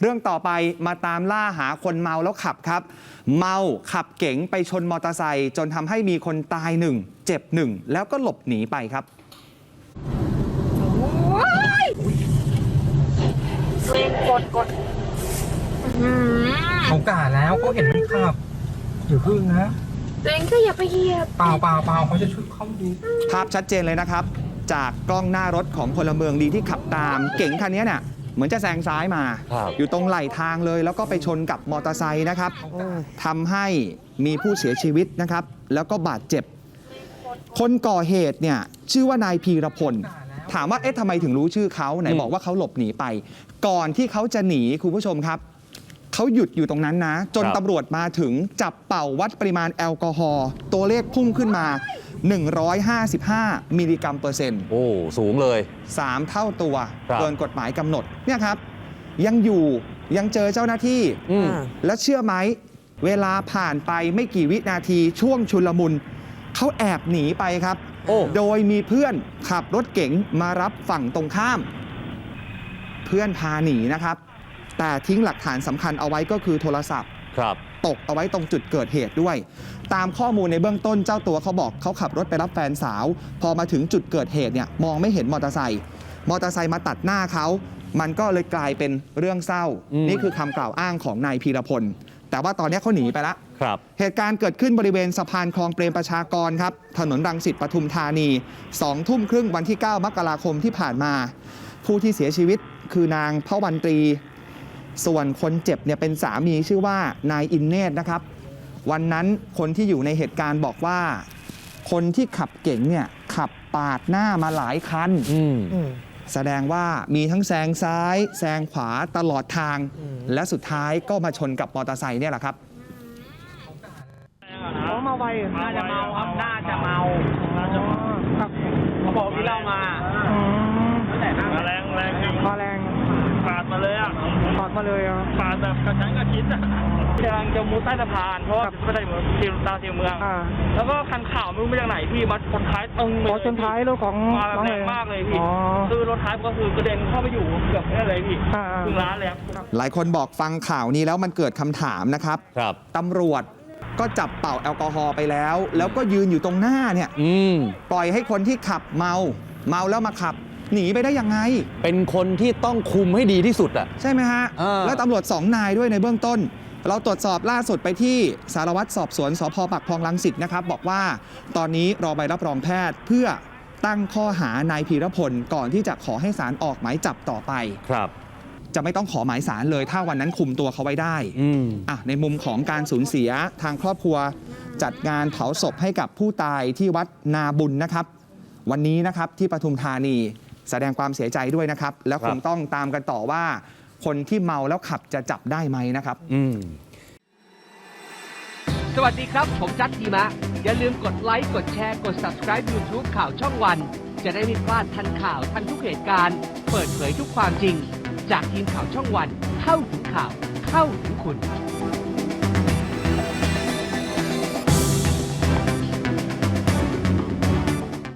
เรื่องต่อไปมาตามล่าหาคนเมาแล้วขับครับ เมาขับเก๋งไปชนมอเตอร์ไซค์จนทำให้มีคนตายหนึ่งเจ็บหนึ่งแล้วก็หลบหนีไปครับเองกดกดอื้อหือเขากาแล้วเขาเห็นมันขับอยู่พึ่งนะตัวเองก็อย่าไปเหยียบเปล่าเปล่าเปล่าเขาจะช่วยเข้าดูภาพชัดเจนเลยนะครับ จากกล้องหน้ารถของพลเมืองดีที่ขับตามเก๋งคันนี้เนี่ยเหมือนจะแซงซ้ายมา ครับอยู่ตรงไหลทางเลย แล้วก็ไปชนกับมอเตอร์ไซค์นะครับทำให้มีผู้เสียชีวิตนะครับ แล้วก็บาดเจ็บ คนก่อเหตุเนี่ยชื่อว่านายพีรพล ถามว่าเอ๊ะทำไมถึงรู้ชื่อเขาไหนอืมบอกว่าเขาหลบหนีไป ก่อนที่เขาจะหนีคุณผู้ชมครับเขาหยุดอยู่ตรงนั้นนะ จนตำรวจมาถึงจับเป่าวัดปริมาณแอลกอฮอล์ตัวเลขพุ่งขึ้นมา 155 มิลลิกรัมเปอร์เซ็นต์โอ้ สูงเลย 3 เท่าตัวครับเกินกฎหมายกำหนดเนี่ยครับ ยังอยู่ยังเจอเจ้าหน้าที่อืมแล้วเชื่อไหม เวลาผ่านไปไม่กี่วินาทีช่วงชุลมุน เขาแอบหนีไปครับโอ้โดยมีเพื่อนขับรถเก๋งมารับฝั่งตรงข้าม เพื่อนพาหนีนะครับ แต่ทิ้งหลักฐานสำคัญเอาไว้ก็คือโทรศัพท์ครับ ตกเอาไว้ตรงจุดเกิดเหตุด้วย ตามข้อมูลในเบื้องต้นเจ้าตัวเขาบอกเขาขับรถไปรับแฟนสาว พอมาถึงจุดเกิดเหตุเนี่ยมองไม่เห็นมอเตอร์ไซค์มอเตอร์ไซค์มาตัดหน้าเขา มันก็เลยกลายเป็นเรื่องเศร้าอืมนี่คือคำกล่าวอ้างของนายพีรพล แต่ว่าตอนนี้เขาหนีไปแล้วครับ เหตุการณ์เกิดขึ้นบริเวณสะพานคลองเปรมประชากรครับ ถนนรังสิตปทุมธานี2ทุ่มครึ่งวันที่ 9 มกราคมที่ผ่านมา ผู้ที่เสียชีวิตคือนางพวันตรี ส่วนคนเจ็บเนี่ยเป็นสามีชื่อว่านายอินเนตนะครับ วันนั้นคนที่อยู่ในเหตุการณ์บอกว่า คนที่ขับเก๋งเนี่ยขับปาดหน้ามาหลายคัน อืมแสดงว่ามีทั้งแซงซ้าย แซงขวาตลอดทางและสุดท้ายก็มาชนกับมอเตอร์ไซค์เนี่ยแหละครับ เขามาไวน่าจะเมาครับ น่าจะเมาน่าจะเมาครับ เขาบอกที่เรามา อืม แต่แรงแรงจริง มาแรง ปาดมาเลยอะ ปาดมาเลยอะปาดแบบกระชั้นกระชิดอะกำลังจะมุดใต้สะพานเพราะว่าไม่ใช่เมืองทีมตาทีมเมือง อ่าแล้วก็คันข่าวไม่รู้มาจากไหนพี่มาชนท้ายตึงขอชนท้ายรถของมาแบบน้องแรงมากเลยพี่อ๋อ คือรถท้ายก็คือกระเด็นเข้าไปอยู่เกือบนี่เลยพี่อ่า ถึงร้านเลยครับ หลายคนบอกฟังข่าวนี้แล้วมันเกิดคำถามนะครับ ครับ ตำรวจก็จับเป่าแอลกอฮอล์ไปแล้ว แล้วก็ยืนอยู่ตรงหน้าเนี่ย อืม ปล่อยให้คนที่ขับเมา เมาแล้วมาขับ หนีไปได้ยังไง เป็นคนที่ต้องคุมให้ดีที่สุดอะ ใช่ไหมฮะอ่าแล้วตำรวจสองนายด้วยในเบื้องต้น เราตรวจสอบล่าสุดไปที่สารวัตรสอบสวนสพปักคลองลังสิตนะครับ บอกว่าตอนนี้รอใบรับรองแพทย์เพื่อตั้งข้อหานายพีรพลก่อนที่จะขอให้ศาลออกหมายจับต่อไป ครับ จะไม่ต้องขอหมายศาลเลย ถ้าวันนั้นคุมตัวเขาไว้ได้อืม อะในมุมของการสูญเสียทางครอบครัวจัดงานเผาศพให้กับผู้ตายที่วัดนาบุญนะครับ วันนี้นะครับที่ปทุมธานี แสดงความเสียใจด้วยนะครับ แล้วคงต้องตามกันต่อว่า คนที่เมาแล้วขับจะจับได้ไหมนะครับ อืม สวัสดีครับ ผมจัดทีมะ อย่าลืมกดไลค์ กดแชร์ กด subscribe YouTube ข่าวช่องวัน จะได้ไม่พลาดทันข่าวทันทุกเหตุการณ์ เปิดเผยทุกความจริง จากทีมข่าวช่องวัน เข้าถึงข่าว เข้าถึงคุณ